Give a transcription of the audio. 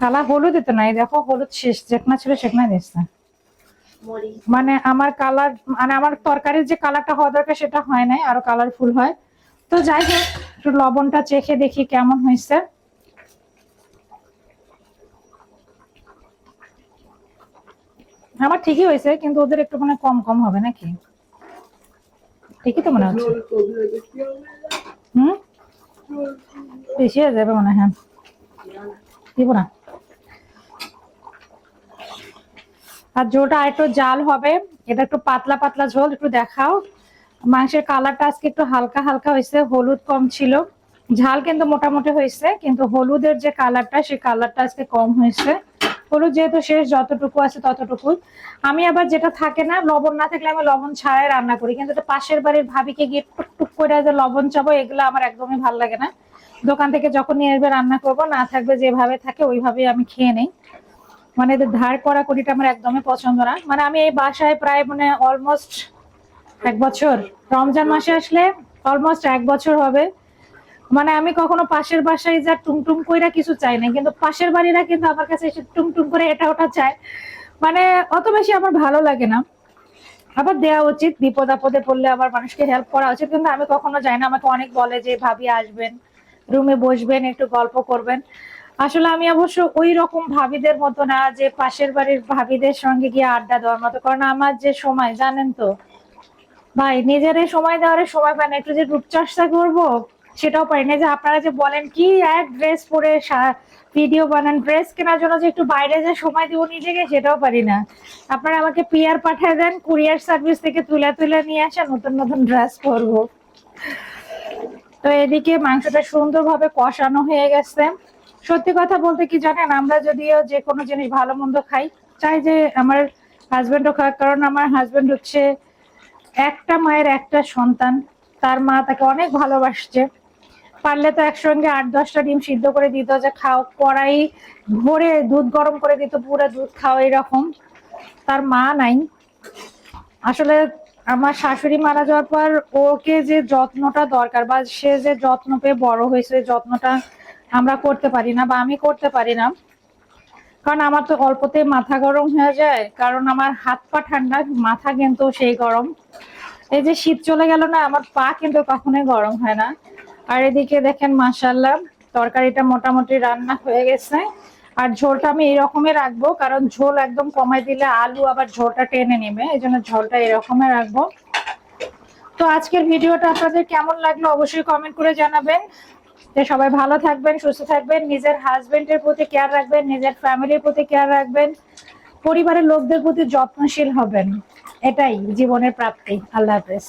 কালা হলুদ দিত নাই দেখো হলুদ শেষ যেখানে ছিল সেখানে দিচ্ছে মানে আমার কালার মানে আমার তরকারির যে কালারটা হওয়া দরকার সেটা হয় নাই আরও কালারফুল হয়। তো যাই হোক একটু লবণটা চেখে দেখি কেমন হয়েছে। আমার ঠিকই হয়েছে কিন্তু ওদের একটু মানে কম কম হবে নাকি? ঠিকই তো মনে হচ্ছে। হুম? বেশি হয়ে যাবে মনে হ্যাঁ। দিব না। আর ঝোলটা আরেকটু জাল হবে। এটা একটু পাতলা পাতলা ঝোল, একটু দেখাও। মাংসের কালারটা আজকে একটু হালকা হালকা হয়েছে, হলুদ কম ছিল। ঝাল কিন্তু মোটামুটি হয়েছে, কিন্তু হলুদের যে কালারটা, সেই কালারটা আজকে কম হয়েছে। হলুদ যেহেতু শেষ, যতটুকু আছে ততটুকু আমি আবার যেটা থাকে না, লবণ না থাকলে আমি লবণ ছাড়াই রান্না করি, কিন্তু পাশের বাড়ির ভাবিকে গিয়ে টুক করে যে লবণ চাবো, এগুলো আমার একদমই ভালো লাগে না। দোকান থেকে যখন নিয়ে আসবে, রান্না করব, না থাকবে যেভাবে থাকে, ওইভাবেই আমি খেয়ে নেই। মানে এদের ধার করা করিটা আমার একদমই পছন্দ না। মানে আমি এই বাসায় প্রায় মানে অলমোস্ট এক বছর, রমজান মাসে আসলে অলমোস্ট এক বছর হবে। মানে আমি কখনো পাশের বাসায় যা টুংটুং কইরা কিছু চাই না কিন্তু পাশের বাড়িরা কিন্তু আমার কাছে এসে টুংটুং করে এটা ওটা চায়। মানে অত বেশি আমার ভালো লাগে না। আবার দেওয়া উচিত, বিপদ আপদে পড়লে আবার মানুষকে হেল্প করা উচিত। কিন্তু আমি কখনো যাই না, আমাকে অনেক বলে যে, ভাবি, আসবেন রুমে বসবেন, একটু গল্প করবেন। আসলে আমি অবশ্য ওই রকম ভাবিদের মতো না যে, পাশের বাড়ির ভাবিদের সঙ্গে গিয়ে আড্ডা দেওয়ার মতো। কারণ আমার যে সময়, জানেন তো, ভাই, নিজের সময় দেওয়ার সময় পায় না। একটু যে রূপচর্চা করব সেটাও পারি না যে আপনারা যে বলেন কি এক ড্রেস পরে ভিডিও বানান ড্রেস কেনার জন্য যে একটু বাইরে যে সময় দিব নিজেকে, সেটাও পারি না। আপনারা আমাকে পিয়ার পাঠিয়ে দেন কুরিয়ার সার্ভিস থেকে তুলে তুলে নিয়ে আসেন নতুন নতুন ড্রেস পরবো। তো এদিকে মাংসটা সুন্দরভাবে কষানো হয়ে গেছে। সত্যি কথা বলতে কি জানেন, আমরা যদিও যে কোনো জিনিস ভালো মন্দ খাই, চাই যে আমার হাজবেন্ডও খাক, কারণ আমার হাজবেন্ড হচ্ছে একটা মায়ের একটা সন্তান। তার মা তাকে অনেক ভালোবাসছে। পারলে তো একসঙ্গে আট, দশটা ডিম সিদ্ধ করে দিত যে খাও, কড়াই ভরে দুধ গরম করে দিত, পুরো দুধ খাও এরকম। তার মা নাই। আসলে আমার শাশুড়ি মারা যাওয়ার পর ওকে যে যত্নটা দরকার বা সে যে যত্ন পেয়ে বড় হয়েছে যত্নটা আমরা করতে পারি না বা আমি করতে পারি না, কারণ আমার তো অল্পতে মাথা গরম হয়ে যায়, কারণ আমার হাত পা ঠান্ডা, মাথা কিন্তু সেই গরম। এই যে শীত চলে গেল না, আমার পা কিন্তু কখনোই গরম হয় না। আর এদিকে দেখেন মাসাল্লাহ তরকারিটা মোটামুটি রান্না হয়ে গেছে। আর ঝোলটা আমি এরকমই রাখব, কারণ ঝোল একদম কমাই দিলে আলু আবার ঝোলটা টেনে নেবে এই জন্য ঝোলটা এরকমই রাখব। তো আজকের ভিডিওটা আপনাদের কেমন লাগল অবশ্যই কমেন্ট করে জানাবেন। যে সবাই ভালো থাকবেন, সুস্থ থাকবেন, নিজের হাজবেন্ডের প্রতি কেয়ার রাখবেন, নিজের ফ্যামিলির প্রতি কেয়ার রাখবেন, পরিবারের লোকদের প্রতি যত্নশীল হবেন। এটাই জীবনের প্রাপ্তি। আল্লাহ হাফেজ।